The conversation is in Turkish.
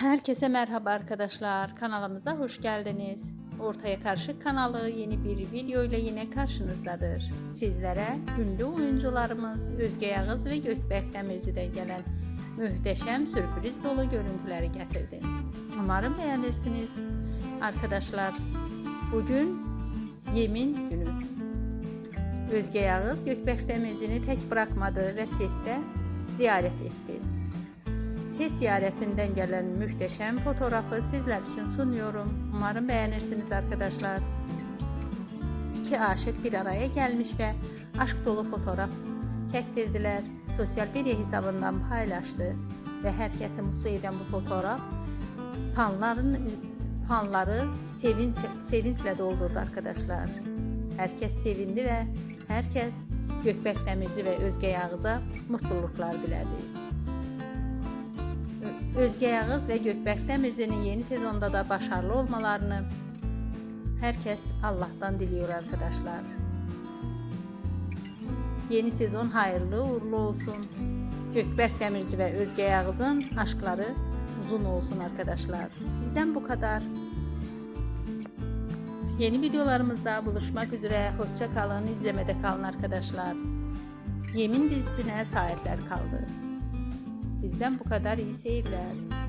Herkese merhaba arkadaşlar. Kanalımıza hoş geldiniz. Ortaya Karşı kanalı yeni bir video ile yine karşınızdadır. Sizlere ünlü oyuncularımız Özge Yağız ve Gökberk Demirci'den gelen muhteşem sürpriz dolu görüntüleri getirdim. Umarım beğenirsiniz. Arkadaşlar bugün yemin günü. Özge Yağız Gökberk Demirci'ni tek bırakmadı ve sette ziyaret etti. Set ziyaretinden gelen muhteşem fotoğrafı sizler için sunuyorum. Umarım beğenirsiniz arkadaşlar. İki aşık bir araya gelmiş ve aşk dolu fotoğraf çektirdiler. Sosyal medya hesabından paylaştı ve herkesi mutlu eden bu fotoğraf fanların fanları sevinç sevinçle doldurdu arkadaşlar. Herkes sevindi ve herkes Gökberk Demirci ve Özge Yağız'a mutluluklar diledi. Özge Yağız ve Gökberk Demirci'nin yeni sezonda da başarılı olmalarını herkes Allah'tan diliyor arkadaşlar. Yeni sezon hayırlı uğurlu olsun. Gökberk Demirci ve Özge Yağız'ın aşkları uzun olsun arkadaşlar. Bizden bu kadar. Yeni videolarımızda buluşmak üzere. Hoşça kalın, izlemede kalın arkadaşlar. Yemin dizisine saatler kaldı. Bizden bu kadar iyi seyirler.